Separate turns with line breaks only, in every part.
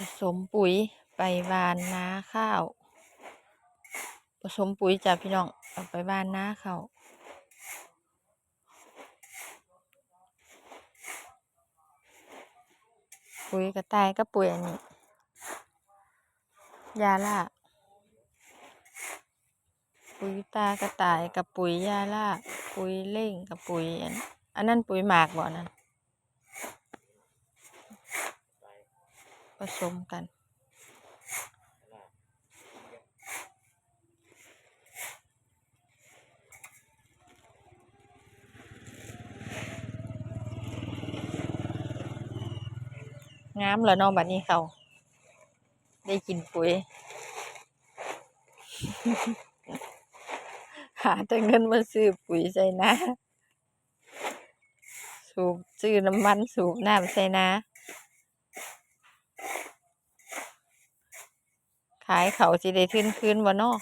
ผสมปุ๋ยไปหวานนาข้าว ผสมปุ๋ยจ้ะพี่น้องเอาไปหวานนาข้าวปุ๋ยกระต่ายกับปุ๋ยอันนี้ ยาล่าปุ๋ยตากระต่ายกับปุ๋ยยาล่าปุ๋ยเล่งกับปุ๋ยอันอันนั้นปุ๋ยหมากบ่อนั่น ผสมกัน งามแล้วเนาะบัดนี้เขาได้กินปุ๋ย หาแต่เงินมาซื้อปุ๋ยใส่นาสูบซื้อน้ำมันสูบน้ำใส่นา ขายเขาสิได้ทุนคืนบ่เนาะ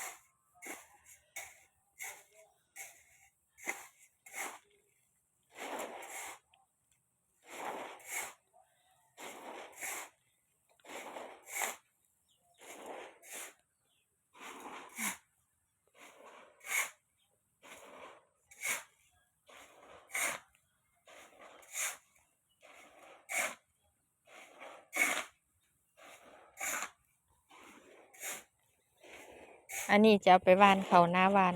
อันนี้จะเอาไปวานเขาหน้าวาน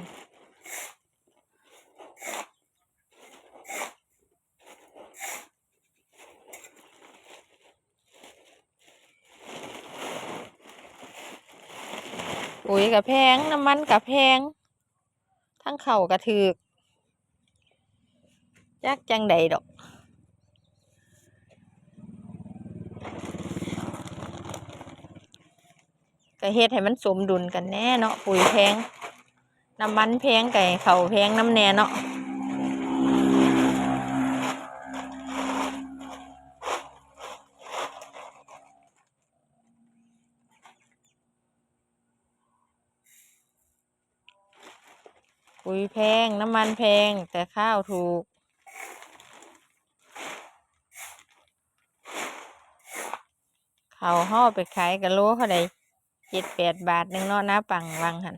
ปุ๋ยกับแพง น้ำมันกับแพง ทั้งเข่ากับถือกจักจังใดดอก ก็เฮ็ดให้มันสมดุลกันแน่เนาะปุ๋ยแพงน้ำมันแพงไก่เขาแพงน้ำแน่เนาะปุ๋ยแพงน้ำมันแพงแต่ข้าวถูกเขาห่อไปขายกะโลเท่าใด เจ็ดแปดบาทหนึงเนาะหน้าปังวังหัน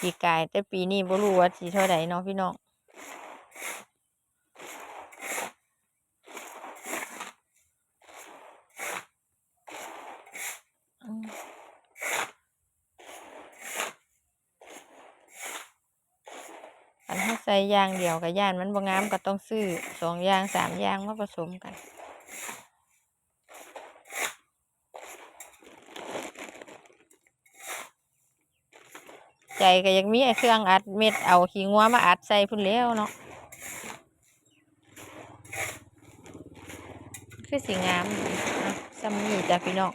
ปีกายแต่ปีนี้บ่รู้ว่าสิเท่าใดเนาะพี่น้องอันถ้าใส่ยางเดียวกับย่านมันบ่งามก็ต้องซื้อสองยางสามยางมาผสมกัน ใจก็ยังมีไอ้เครื่องอัดเม็ดเอาขี้งัวมาอัดใส่พุ่นแล้วเนาะคือสีงามดีอะซ้ำนี่จ้ะพี่น้อง